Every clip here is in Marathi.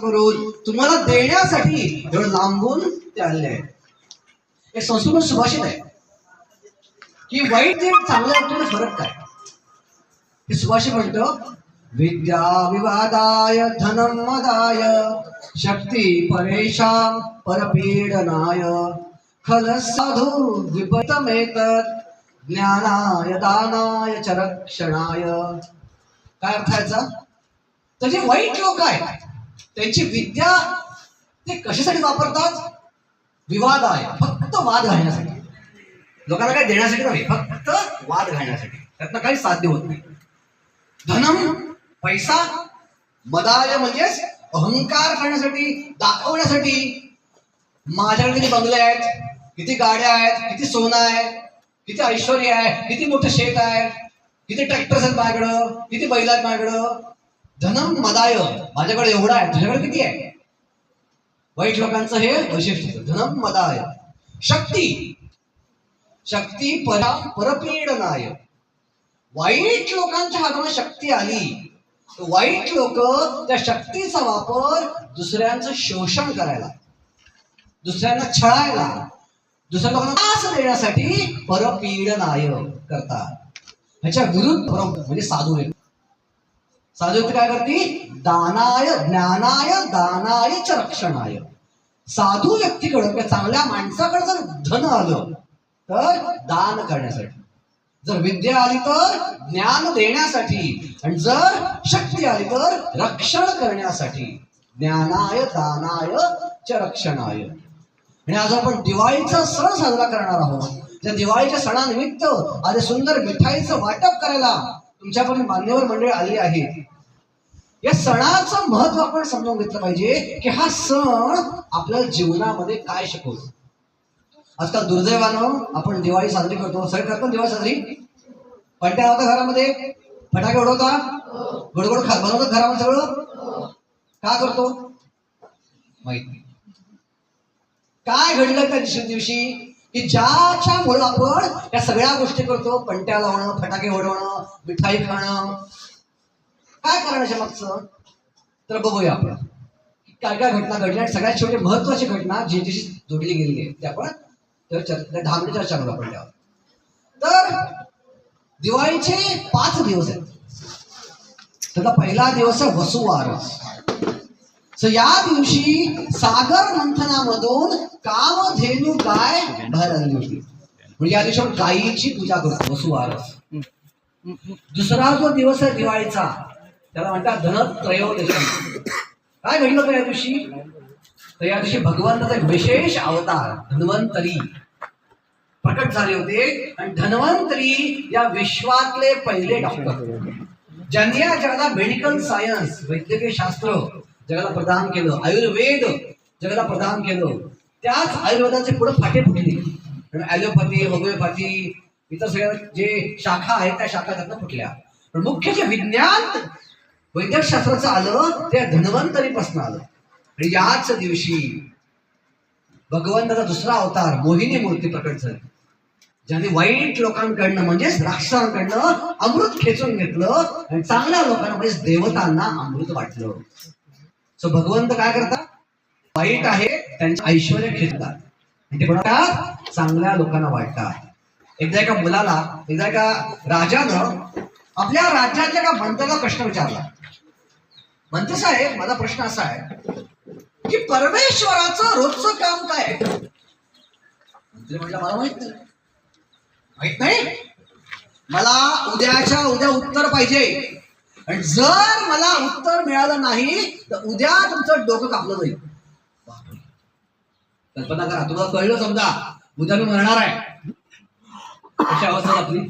करून तुम्हाला देण्यासाठी धड लांबून ते आलेले आहे हे संस्कृत सुभाषित आहे. की वाईट ते चांगल्या गोष्टीला फरक काय? हे सुभाषित म्हणतो विद्या विवादाय धनम मदाय शक्ती परेशा परपीडनाय खल साधू विपतमेत ज्ञानाय दानाय चरक्षणाय. काय अर्थ याचा? तर जे वाईट लोक आहेत त्यांची विद्या ते कशासाठी वापरतात? विवाद आहे. फक्त वाद घालण्यासाठी. लोकांना काही देण्यासाठी नाही फक्त वाद घालण्यासाठी. त्यातनं काही साध्य होत नाही. धनम पैसा मदाय म्हणजेच अहंकार करण्यासाठी दाखवण्यासाठी. माझ्याकडे किती बंगले आहेत किती गाड्या आहेत किती सोनं आहे किती ऐश्वर आहे किती मोठं शेत आहे किती ट्रॅक्टर्स आहेत माझ्याकडं किती बैल आहेत माझ्याकडं. धनम मदाय. माझ्याकडे एवढा आहे. तुझ्याकडे किती आहे? वाईट लोकांचं हे वैशिष्ट्य धनम मदाय. शक्ती. शक्ती परा परपीडनाय. वाईट लोकांच्या हातामध्ये शक्ती आली. तर वाईट लोक त्या शक्तीचा वापर दुसऱ्यांचं शोषण करायला. दुसऱ्यांना छळायला. दुसऱ्या लोकांना त्रास देण्यासाठी परपीडनाय करतात. ह्याच्या विरुद्ध परम म्हणजे साधू आहे साधू काय करते? दानाय ज्ञानाय दानाय च रक्षणाय. साधू व्यक्तीकडं किंवा चांगल्या माणसाकडे जर धन आलं तर दान करण्यासाठी. जर विद्या आली तर ज्ञान देण्यासाठी. आणि जर शक्ती आली तर रक्षण करण्यासाठी. ज्ञानाय दानाय च रक्षणाय. आणि आज आपण दिवाळीचा सण साजरा करणार आहोत. त्या दिवाळीच्या सणानिमित्त आज सुंदर मिठाईचं वाटप करायला तुमच्याकडे मान्यवर मंडळी आली आहेत या सणाचं महत्त्व आपण समजून घेतलं पाहिजे की हा सण आपल्या जीवनामध्ये काय शिकवतो. आजकाल दुर्दैवानं आपण दिवाळी साजरी करतो. सगळे करतो ना दिवाळी साजरी? पट्ट्या होता घरामध्ये? फटाके उडवता? गोडगोड खा बनवतात घरामध्ये सगळं? का करतो? माहीत नाही. काय घडलं त्या दिवशी दिवशी? की ज्याच्यामुळं आपण या सगळ्या गोष्टी करतो. पंट्या लावणं फटाके उडवणं मिठाई खाणं. काय करण्याच्या मागचं तर बघूया आपण. काय काय घटना घडल्या आणि सगळ्यात शेवटी महत्वाची घटना जी जोडली गेलेली आहे ते आपण तर दहा मिनिट चर्चा करू आपण त्यावर. तर दिवाळीचे पाच दिवस आहेत. त्याचा पहिला दिवस आहे वसुवार. या दिवशी सागर मंथनामधून कामधेनू गाय बाहेर आलेली होती म्हणजे या दिवशी आपण गायीची पूजा करतो वसुवार दुसरा जो दिवस आहे दिवाळीचा त्याला म्हणतात धनत्रयोदशी काय घडलं होतं या दिवशी तर या दिवशी भगवंताचा एक विशेष अवतार धन्वंतरी। प्रकट झाले होते आणि धन्वंतरी या विश्वातले पहिले डॉक्टर ज्यांनी या जगाला मेडिकल सायन्स वैद्यकीय शास्त्र जगाला प्रदान केलं आयुर्वेद जगाला प्रदान केलं त्याच आयुर्वेदाचे पुढे फाटे फुटले ॲलोपॅथी होमिओपॅथी इतर सगळ्या जे शाखा आहेत त्या शाखा त्यांना फुटल्या. पण मुख्य जे विज्ञान वैद्यकशास्त्राचं आलं ते धन्वंतरीपासून आलं. आणि याच दिवशी भगवंताचा दुसरा अवतार मोहिनी मूर्ती प्रकट झाली ज्याने वाईट लोकांकडनं म्हणजेच राक्षसांकडनं अमृत खेचून घेतलं आणि चांगल्या लोकांना म्हणजेच देवतांना अमृत वाटलं. सो भगवंत काय करतात? वाईट आहे त्यांचे ऐश्वर खेचतात. ते म्हणतात चांगल्या लोकांना वाटतात एकदा एका मुलाला एकदा एका राजानं आपल्या राज्यातल्या एका मंत्र्याला प्रश्न विचारला. मंत्री साहेब माझा प्रश्न असा आहे की परमेश्वराचं रोजचं काम काय आहे? मंत्री म्हटलं मला माहीत नाही. माहीत नाही? मला उद्याच्या उद्या उत्तर पाहिजे. आणि जर मला उत्तर मिळालं नाही तर उद्या तुमचं डोकं कापलं जाईल. कल्पना करा तुम्हाला कळलं समजा. उद्या मी मरणार आहे. कशी अवस्था आपली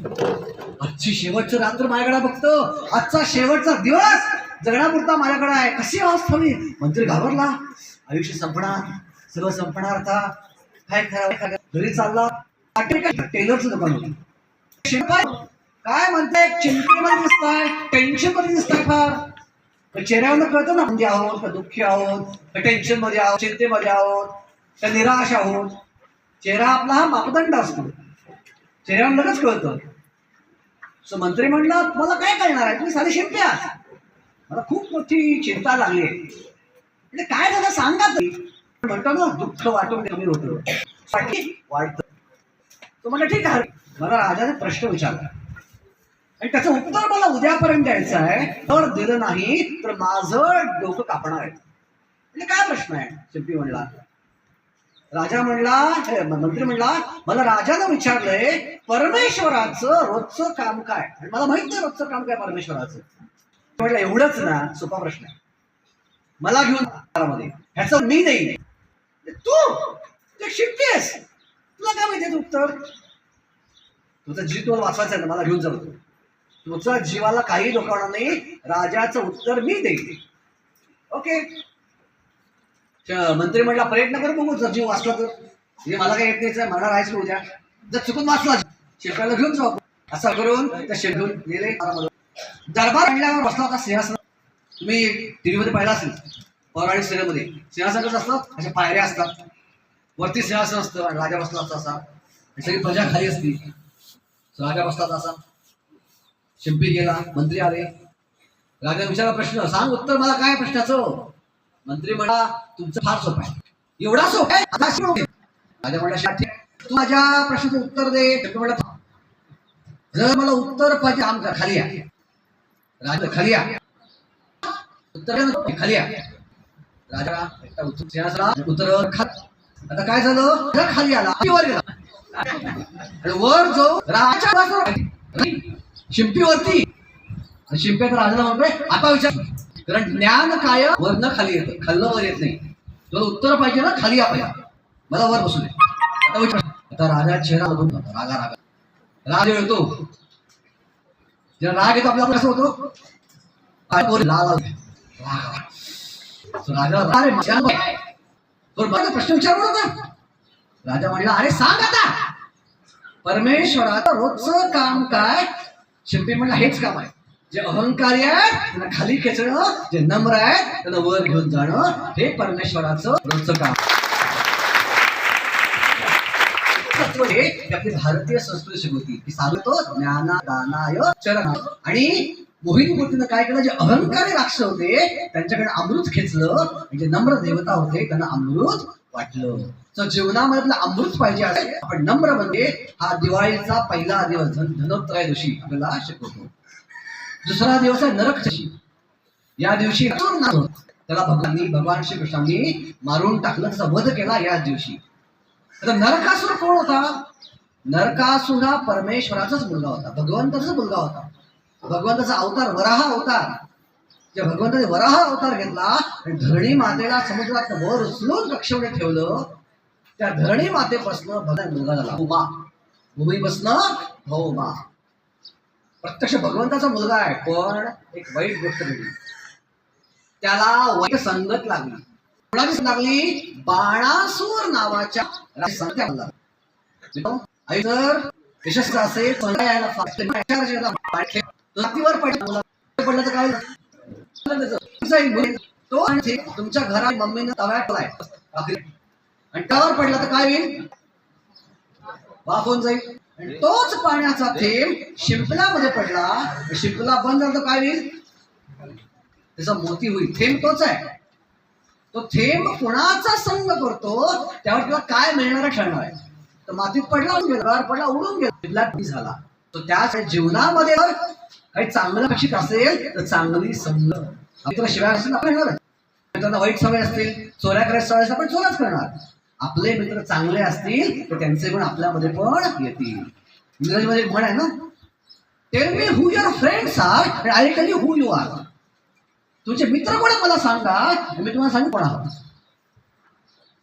आजची शेवटची रात्र माझ्याकडे बघतो. आजचा शेवटचा दिवस जगण्यापुरता माझ्याकडे आहे. कशी अवस्था मी मंत्री घाबरला. आयुष्य संपणार. सगळं संपणार आता. काय करावं? घरी चालला. टेलरचं दुकान होतं. काय म्हणताय? चिंतेमध्ये दिसताय. टेन्शनमध्ये दिसताय फार. चेहऱ्यावर कळतं ना म्हणजे आहोत का दुःखी आहोत का टेन्शनमध्ये आहोत चिंतेमध्ये आहोत. का निराश आहोत चेहरा आपला हा मापदंड असतो. चेहऱ्यावर लगेच कळतं. सो मंत्री म्हणला तुम्हाला काय कळणार आहे? तुम्ही साधे शिंपे आहात. मला खूप मोठी चिंता लागली. आहे म्हणजे काय झालं? सांगा तरी. म्हणतो ना दुःख वाटून कमी होतं. वाटली तो म्हणलं ठीक आहे. मला राजाने प्रश्न विचारला. आणि त्याचं उत्तर मला उद्यापर्यंत द्यायचं आहे. तर दिलं नाही तर माझं डोकं कापणार आहे. म्हणजे काय प्रश्न आहे? शिंपी म्हणला. राजा म्हणला मंत्री म्हणला मला राजानं विचारलंय परमेश्वराचं रोजचं काम काय? आणि मला माहीत नाही रोजचं काम काय परमेश्वराचं. म्हटलं एवढंच ना सोपा प्रश्न आहे. मला घेऊन ह्याचं मी नाही. तू? ते शिकतेस तुला काय माहिती उत्तर? तुझं जीव तुला वाचवायचा आहे ना मला घेऊन जाऊ तुझा जीवाला काही धोका नाही. राजाचं उत्तर मी देईन. ओके. मंत्री म्हटला प्रयत्न कर बघू जर जीव वाचला तर. म्हणजे मला काही येत नाही मला राहायचं उद्या. जर चुकून वाचला शिल्पाला घेऊन जाऊ असं करून त्या शेत घेऊन गेले. दरबार आणल्यावर बसला होता सिंहासन तुम्ही टीव्हीमध्ये पाहिला असेल. पौराणिक सिनेमध्ये. सिंहासन कसं असतं? अशा पायऱ्या असतात. वरती सिंहासन असतं आणि राजा बसला असतो असा. सगळी प्रजा खाली असती. राजा बसला असा. शिंपी गेला. मंत्री आले. राजा विचारला प्रश्न. सांग उत्तर मला. काय प्रश्नाचं? मंत्री म्हणा तुमचं फार सोपं आहे. एवढा सोपं आहे राजा ठीक तू माझ्या प्रश्नाचं उत्तर दे जर मला उत्तर पाहिजे आम खाली या. राजा खाली या. उत्तर खाली या. राजा उत्तर उत्तर खात. आता काय झालं? खाली आला. वर गेला. आणि वर जो राजा बसला. शिंपीवरती. आणि शिंप्यात राजाला म्हणतोय आता विचार. कारण ज्ञान काय? वरनं खाली येतं. खाल्लं वर येत नाही. तुला उत्तर पाहिजे ना खाली या. मला वर बसून आता विचार. आता राजा चेहरा बघून रागा रागा. राग येतो. जेव्हा राग येतो आपल्याला कसं होतो? काय लाल राजा अरे प्रश्न विचारू नका. राजा म्हणला अरे सांग आता. परमेश्वराचं रोजचं काम काय? शिंपी म्हणला हेच काम आहे. जे अहंकारी आहेत त्यांना खाली खेचणं जे नम्र आहे त्यांना वर घेऊन जाणं हे परमेश्वराचं रोजचं काम. तत्व हे आपली भारतीय संस्कृती शिकवती की सांगतो ज्ञाना दानाय चरण आणि मोहिनी मूर्तीनं काय केलं जे अहंकारी राक्ष होते त्यांच्याकडे अमृत खेचलं म्हणजे नम्र देवता होते त्यांना अमृत वाटलं. तर जीवनामधलं अमृत पाहिजे आहे आपण नम्र म्हणजे हा दिवाळीचा पहिला दिवस धन दिवशी आपल्याला शिकवतो. दुसरा दिवस आहे नरक चषी या दिवशी त्याला भगवानी भगवान श्रीकृष्णांनी मारून टाकलं त्याचा वध केला याच दिवशी. आता नरकासुर कोण होता? नरकासुर हा परमेश्वराचाच मुलगा होता भगवंताचाच मुलगा होता. भगवंताचा अवतार वराह अवतार. त्या भगवंताने वराह अवतार घेतला आणि धरणी मातेला समुद्रात वर उचलून कक्षेमध्ये ठेवलं. त्या धरणी मातेपासनं भगवान मुलगा झाला उमा. भूमीपासनं भौमा प्रत्यक्ष भगवंताचा मुलगा आहे पण एक वाईट गोष्ट घडली. त्याला वाईट संगत लागली. कोणाची लागली? बाणासूर नावाच्या जर असेल जातीवर पडला. पडलं तर काय? झालं तो आणि तुमच्या घरात मम्मीनं तव्यात पडलाय आणि त्यावर पडला तर काय होईल? वाफ होऊन जाईल. तोच पाण्याचा थेंब शिंपलामध्ये पडला. शिंपला बंद झाला तर काय होईल? त्याचा मोती होईल. थेंब तोच आहे. तो थेंब कुणाचा संग करतो? त्यावर तुला काय मिळणार ठरणार आहे? तर मातीत पडला गेला. पडला उडून गेला. झाला. तर त्याच जीवनामध्ये काही चांगलं लक्षित असेल तर चांगली संग तुला शिवाय असेल आपण येणार वाईट सवय असतील चोऱ्या करायची सवय असेल आपण चोराच करणार. आपले मित्र चांगले असतील तर त्यांचे गुण आपल्यामध्ये पण येतील. इंग्रजीमध्ये एक म्हण आहे ना tell me who your friends are I tell you who you are तुमचे मित्र कोण मला सांगा मी तुम्हाला सांगू कोण आहात.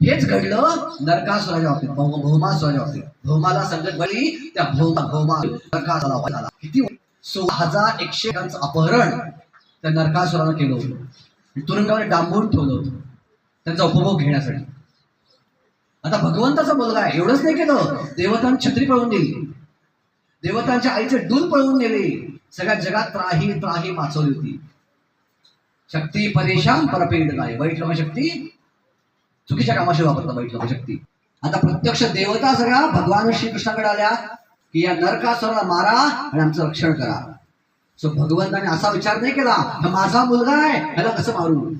हेच घडलं नरकासुराच्या बाबतीत भौमासुराच्या बाबतीत. भौमाला संगत बळी त्या भौमा भौमा नरकासुराला झाला किती सोळा हजार एकशे अपहरण त्या नरकासुरानं केलं होतं. तुरुंगावर तुरुंगामध्ये डांबून ठेवलं होतं. त्यांचा उपभोग घेण्यासाठी. आता भगवंताचा मुलगा आहे. एवढंच नाही केलं. देवतांची छत्री पळवून दिली देवतांच्या आईचे डूल पळवून नेले. सगळ्या जगात त्राही त्राही माचवली होती. शक्ती परेशान परपेड नाही वाईट लोक शक्ती चुकीच्या कामाशी वापरतात वाईट लोक शक्ती. आता प्रत्यक्ष देवता सगळ्या भगवान श्रीकृष्णाकडे आल्या की या नरकासुराला मारा आणि आमचं रक्षण करा. सो भगवंताने असा विचार नाही केला हा माझा मुलगा आहे. ह्याला कसं मारू?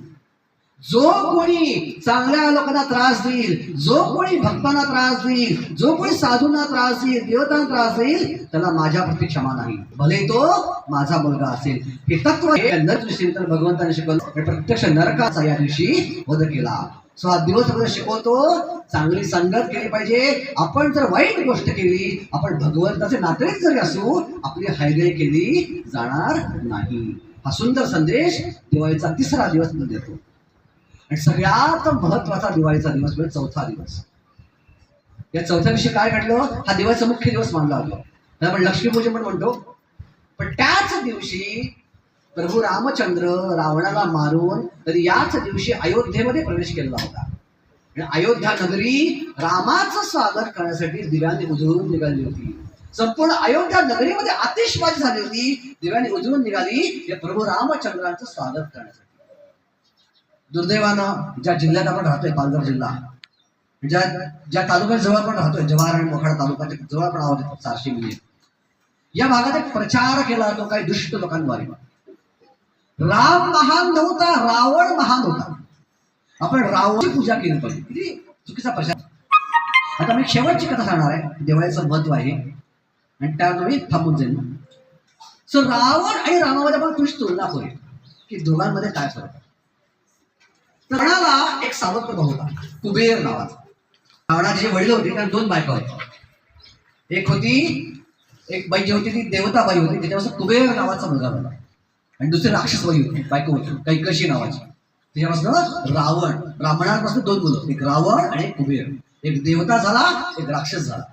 जो कोणी चांगल्या लोकांना त्रास देईल जो कोणी भक्तांना त्रास देईल जो कोणी साधूंना त्रास देईल देवतांना त्रास देईल त्याला माझ्या प्रती क्षमा नाही. भले तो माझा मुलगा असेल. हे तत्व हे नर तर भगवंताने शिकवलं. प्रत्यक्ष नरकाचा या दिवशी वध केला. सो हा दिवस शिकवतो चांगली संगत केली पाहिजे. आपण जर वाईट गोष्ट केली आपण भगवंताचे नातेच जरी असू आपली हैदय केली जाणार नाही. हा सुंदर संदेश दिवाळीचा तिसरा दिवस देतो. आणि सगळ्यात महत्त्वाचा दिवाळीचा दिवस म्हणजे चौथा दिवस. या चौथ्या दिवशी काय घडलं हा दिवाळीचा मुख्य दिवस मानला होता. त्याला आपण लक्ष्मीपूजन पण म्हणतो. पण त्याच दिवशी प्रभू रामचंद्र रावणाला मारून तर याच दिवशी अयोध्येमध्ये प्रवेश केलेला होता. आणि अयोध्या नगरी रामाचं स्वागत करण्यासाठी दिव्यांनी उजळून निघाली होती. संपूर्ण अयोध्या नगरीमध्ये आतिषबाजी झाली होती. दिव्यांनी उजळून निघाली. हे प्रभू रामचंद्रांचं स्वागत करण्यासाठी. दुर्दैवानं ज्या जिल्ह्यात आपण राहतोय पालघर जिल्हा ज्या ज्या तालुक्यात जवळ आपण राहतोय जव्हार आणि मोखाडा तालुक्याच्या जवळ पण आहोत इथं चारशे या भागात एक प्रचार केला जातो काही दुष्ट लोकांद्वारे. राम महान नव्हता रावण महान होता. आपण रावणाची पूजा केली पाहिजे. किती चुकीचा प्रचार. आता मी शेवटची कथा सांगणार आहे. दिवाळीचं महत्त्व आहे. आणि त्यावर तुम्ही थांबून जाईल. सो रावण आणि रामामध्ये आपण तुझी तुलना करूया. की दोघांमध्ये काय फरक आहे एक सावत्र भाऊ होता. कुबेर नावाचा. रावणाचे वडील होते त्यांना दोन बायका होत्या एक होती एक बाई जी होती ती देवताबाई होती. त्याच्यापासून कुबेर नावाचा मुलगा झाला. आणि दुसरी राक्षसबाई होती बायको होती कैकशी नावाची. त्याच्यापासून रावण. ब्राह्मणांपासून दोन मुलं. एक रावण आणि एक कुबेर. एक देवता झाला एक राक्षस झाला.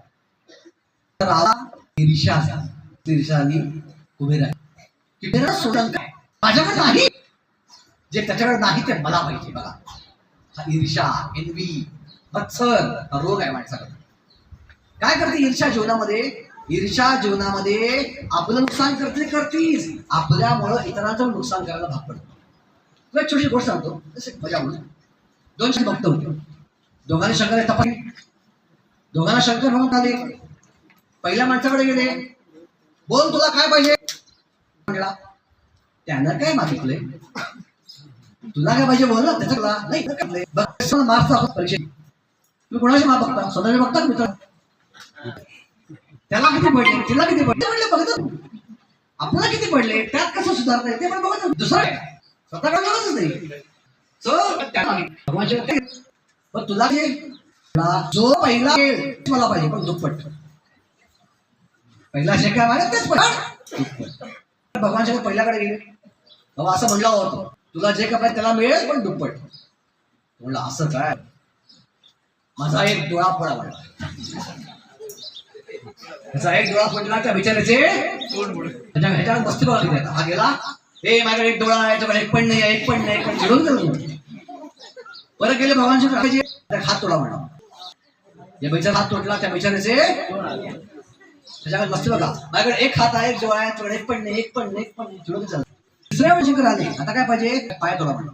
तर रावणा ईर्षा झाला. ईर्षा आणि कुबेर आहे कुबेरा माझ्याकडे नाही. जे त्याच्याकडे नाही ते मला पाहिजे बघा. हा ईर्षा एनवी मत्सर रोग आहे माणसाकडे काय करते ईर्षा जीवनामध्ये? ईर्षा जीवनामध्ये आपलं नुकसान करते करतीच. आपल्यामुळं इतरांचं नुकसान करायला भाग पडतो. तुला छोटी गोष्ट सांगतो. जसं मजा म्हणून दोन शब्द भक्त होते दोघांनी शंकर तपासली. दोघांना शंकर म्हणून आले. पहिल्या माणसाकडे गेले. बोल तुला काय पाहिजे? म्हणला त्यानं काय मागितलंय? तुला काय पाहिजे बोल ना त्याच्याकडला नाही मार्क्स दाखव परीक्षेत? तुम्ही कोणाची मार्क बघता? स्वतःचे बघता मित्र? त्याला किती पडले? तिला किती पडले? म्हणले बघत. आपल्याला किती पडले? त्यात कसं सुधारता येते पण बघत दुसरं काय? स्वतःकडे बघतच नाही. पण तुला जे जो पहिला येईल, मला पाहिजे. पण दुप्पट. पहिला शेका मारे तेच पण शंकर पहिल्याकडे गेले. बाबा असं म्हणलं होतं. तुला जे कपडे त्याला मिळेल पण दुप्पट. म्हणलं असं काय? माझा एक डोळा पडा म्हणला त्याचा एक डोळा पडला त्या बिचाराचे त्याच्या ह्याच्यावर मस्ती बघा हा गेला? ए माझ्याकडे एक डोळा आहे त्याच्याकडे एक पण नाही एक पण नाही एक पण चिडून गेलो परत गेले भगवान काकाचे हात तोडा म्हणा. या बिचारा हात तोडला त्या बिचाराचे त्याच्याकडे मस्ती बघा. माझ्याकडे एक हात आहे एक डोळा आहे त्याच्याकडे एक पण नाही एक पण नाही एक पण चिडून चाललं दुसऱ्या वर्षी आली आता काय पाहिजे? पाय तोडा म्हणा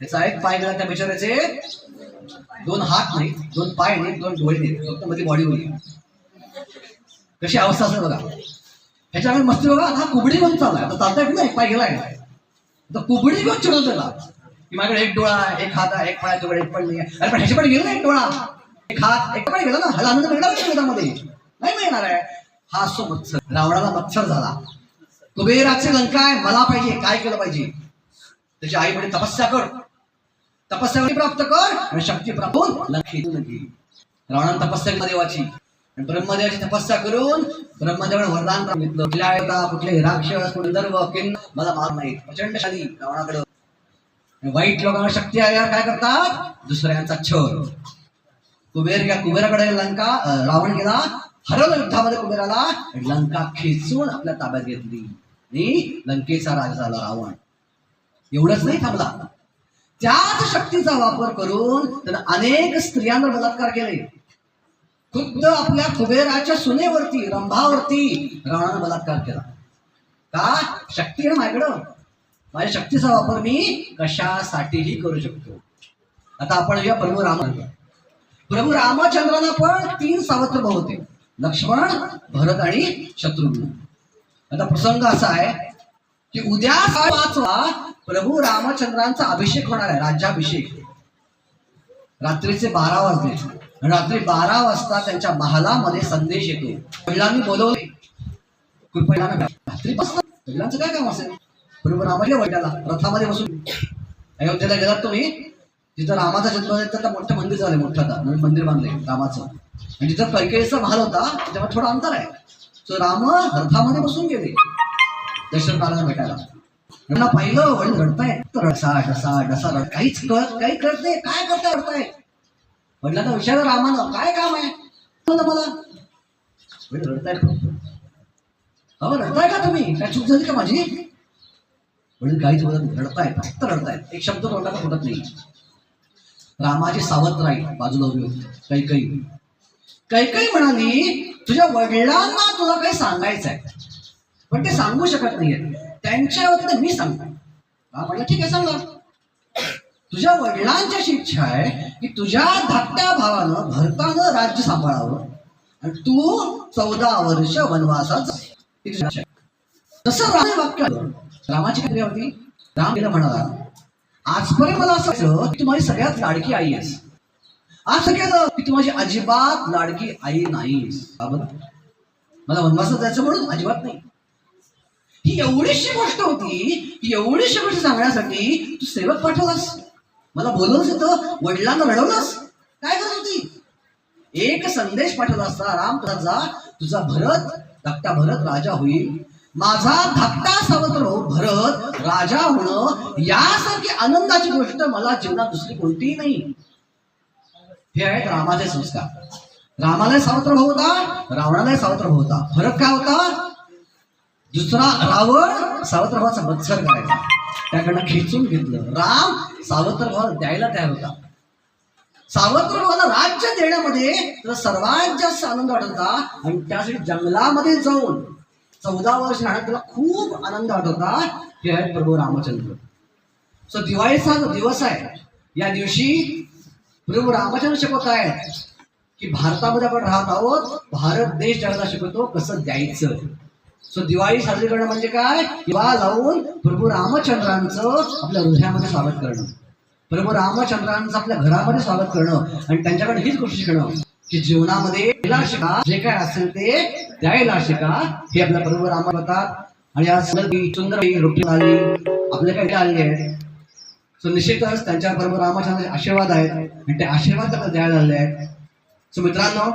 त्याचा एक पाय गेला त्या बिचाराचे दोन हात नाही दोन पाय नाहीत दोन डोळे नाहीत फक्त मध्ये बॉडी होईल कशी अवस्था असेल बघा. ह्याच्याकडे मस्ती बघा आता हा कुबडी घेऊन चाललाय. आता चालताय की नाही? पाय गेलाय. आता कुबडी घेऊन चिडवतो त्याला की माझ्याकडे एक डोळा एक हात आहे एक पाय तुकडे एक पण नाही अरे पण ह्याच्याकडे गेला ना एक डोळा. एक हात एक पण गेला ना. ह्याला आनंद मिळणार नाही नाही मिळणार आहे. हा असतो मत्सर. रावणाला मत्सर झाला. कुबेराचे लंका आहे मला पाहिजे काय केलं पाहिजे? त्याची आई म्हणे तपस्या कर. तपस्या प्राप्त कर? आणि शक्ती प्राप्त होऊन तपस्या केली देवाची. ब्रह्मदेवाची तपस्या करून ब्रह्मदेवाने वरदान सांगितलं कुठल्या कुठले राक्षस कुठले किन्न मला मार नाही. प्रचंडशाली रावणाकडे. वाईट लोकांना शक्ती आल्यावर काय करतात? दुसऱ्यांचा छळ. कुबेर या कुबेराकडे लंका रावण गेला. हरवलं युद्धामध्ये कुबेराला. आणि लंका खेचून आपल्या ताब्यात घेतली. आणि लंकेचा राज झाला रावण एवढंच नाही थांबला. त्याच शक्तीचा वापर करून त्यानं अनेक स्त्रियांवर बलात्कार केले. खुद्द आपल्या कुबेराच्या सुनेवरती रंभावरती रावणानं बलात्कार केला. का? शक्ती आहे माझ्याकडं. माझ्या शक्तीचा वापर मी कशासाठीही करू शकतो. आता आपण या प्रभू राम प्रभू रामचंद्रांना पण तीन सावत्र होते. लक्ष्मण भरत आणि शत्रुघ्न. आता प्रसंग असा आहे की उद्या वाचवा प्रभू रामचंद्रांचा अभिषेक होणार आहे राज्याभिषेक. रात्रीचे बारा वाजले. रात्री बारा वाजता त्यांच्या महालामध्ये संदेश येतो. वडिलांनी बोलवले. कृपया रात्री वडिलांचं काय काम असेल? प्रभू रामाच्या वडिलाला रथामध्ये बसून. अयोध्येला गेलात तुम्ही? जिथं रामाचा जन्म झाला तर मोठं मंदिर झालं मोठं आता. नवीन मंदिर बांधले रामाचं. आणि तिथं कैकेयीचा महाल होता तेव्हा थोडं अंतर आहे. सो राम रथामध्ये बसून गेले. दशरथ भेटायला. त्यांना पाहिलं वडील रडताय तर डसा डसा डसा रड. काहीच कळत काही कळत नाही. काय करताय रडताय? वडिलांना विचारलं रामानं काय काम आहे? मला वडील रडताय अहो रडताय का तुम्ही? काय चूक झाली का माझी? वडील काहीच बोलत नाही. रडताय फक्त रडतायत एक शब्द तोंडाला फुटत नाही. रामाची सावत्र आई बाजूला उभी होती कैकई. कैकई म्हणाली तुझ्या वडिलांना तुला काही सांगायचं आहे पण ते सांगू शकत नाहीये त्यांच्या वतीनं मी सांगतो. म्हटलं ठीक आहे सांगा. तुझ्या वडिलांची अशी इच्छा आहे की तुझ्या धाकट्या भावानं भरतानं राज्य सांभाळावं आणि तू चौदा वर्ष वनवासात तसं राम वाक्य रामाची क्रिया होती? राम गेला म्हणाला. आजपर्यंत मला असं तू माझी सगळ्यात लाडकी आई आहेस. असं केलं की तू माझी अजिबात लाडकी आई नाही मला वनवासात जायचं म्हणून अजिबात नाही. ही एवढीशी गोष्ट होती की एवढीशी गोष्ट सांगण्यासाठी तू सेवक पाठवलास. मला बोलवलंच होतं वडिलांना रडवलंस. काय करत होती? एक संदेश पाठवला असता राम तुझा तुझा भरत धाकटा भरत राजा होईल. माझा धाकटा सावत्र भरत राजा होणं यासारखी आनंदाची गोष्ट मला जीवनात दुसरी कोणतीही नाही. हे आहेत रामाचे संस्कार. रामाला सावत्र भाऊ होता रावणालाही सावत्र भाऊ होता. फरक काय होता? दुसरा रावण सावत्र भावाचा मत्सर करायचा. त्याकडनं खेचून घेतलं. राम सावत्र भावाला द्यायला तयार होता. सावत्र भावाला राज्य देण्यामध्ये त्याला सर्वात जास्त आनंद वाटत होता आणि त्यासाठी जंगलामध्ये जाऊन चौदा वर्ष राहण्यात त्याला खूप आनंद वाटत होता हे आहेत प्रभू रामचंद्र. सो दिवाळीचा जो दिवस आहे या दिवशी म्हणजे प्रभू रामचंद्र शिकवत काय की भारतामध्ये आपण राहत आहोत भारत देश जगाला शिकवतो कसं द्यायचं. सो दिवाळी साजरी करणं म्हणजे काय? दिवा लावून प्रभू रामचंद्रांचं आपल्या हृदयामध्ये स्वागत करणं. प्रभू रामचंद्रांचं आपल्या घरामध्ये स्वागत करणं आणि त्यांच्याकडे हीच गोष्ट शिकणं. की जीवनामध्ये शिका जे काय असेल ते द्यायला शिका हे आपल्या प्रभू रामा होतात आणि आज सुंदर सुंदर आली आपल्या काय आली आहेत? सो निश्चितच त्यांच्या बरोबर रामचंद्र आशीर्वाद आहेत आणि ते आशीर्वाद त्यांना द्यायला झाले आहेत. सो मित्रांनो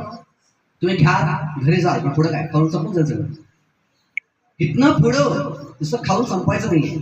तुम्ही घ्या घरी जा की पुढं काय? खाऊन संपून जायचं इथनं पुढं दुसरं खाऊन संपायचं नाही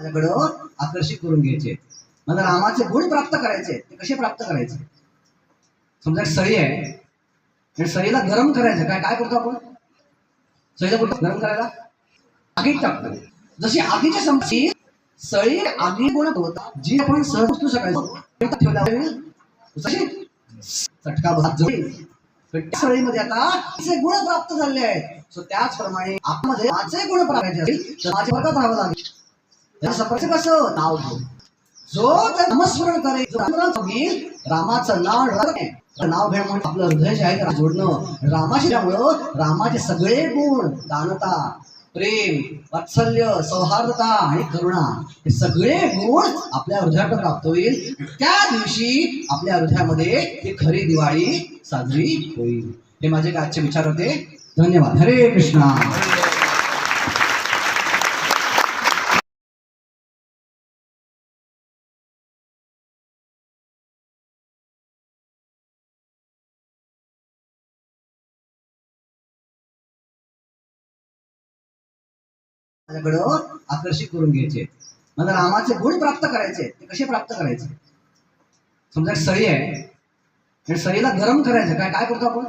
माझ्याकडं हो आकर्षित करून घ्यायचे. मला रामाचे गुण प्राप्त करायचे. ते कसे प्राप्त करायचे? समजा सळी आहे. आणि सळीला गरम करायचं. काय काय करतो आपण? सळीला कुठं? गरम करायला? आगीत टाकतो. जशी आगीची समजी सळी आगी गुण होता जी आपण सहज उचलू शकायचो ठेवला जशी चटका भात जळेल सळीमध्ये आता गुण प्राप्त झाले आहेत. सो त्याचप्रमाणे आपल्यामध्ये माझे गुण प्राप्त तर माझ्या वर्गात राहावं लागेल. सफरचं कसं? नाव घेऊ जो त्या नमस्मरण करेल घेईल रामाचं नाव नाव घ्या म्हणून आपलं हृदय जे आहे त्याला जोडणं. रामाशी त्यामुळं रामाचे सगळे गुण दानता प्रेम वात्सल्य सौहार्दता आणि करुणा हे सगळे गुण आपल्या हृदयाकडे प्राप्त होईल. त्या दिवशी आपल्या हृदयामध्ये ही खरी दिवाळी साजरी होईल. हे माझे आजचे विचार होते. धन्यवाद. हरे कृष्णा. माझ्याकडं आकर्षित करून घ्यायचे. मला रामाचे गुण प्राप्त करायचे. ते कसे प्राप्त करायचे? समजा सळी आहे. आणि सळीला गरम करायचं. काय काय करतो आपण?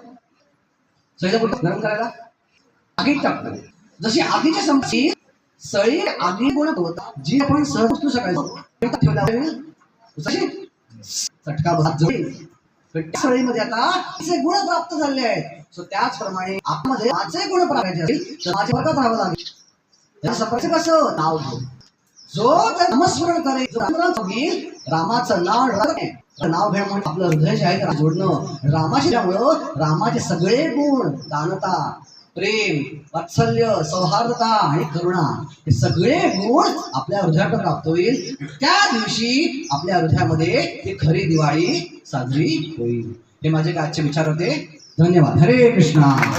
सळीला कुठं? गरम करायला? आगीत टाकतो. जशी आगीची समजी सळी आगी गुण होता जी आपण सहज उचलू शकायचो ठेवला चटका भात जळी सळीमध्ये आता गुण प्राप्त झाले आहेत. सो त्याचप्रमाणे आपल्यामध्ये माझे गुण प्राप्त असतील तर माझ्या वर्गात राहावं लागेल. कसं? नाव घेऊ जो त्या नामस्मरण करेल घेईल रामाचं नाव नाव घ्या म्हणून आपलं हृदय जे आहे त्याला जोडणं रामाशी त्यामुळं रामाचे सगळे गुण दानता प्रेम वात्सल्य सौहार्दता आणि करुणा हे सगळे गुण आपल्या हृदयाकडे प्राप्त होईल. त्या दिवशी आपल्या हृदयामध्ये ही खरी दिवाळी साजरी होईल. हे माझे आजचे विचार होते. धन्यवाद. हरे कृष्णा.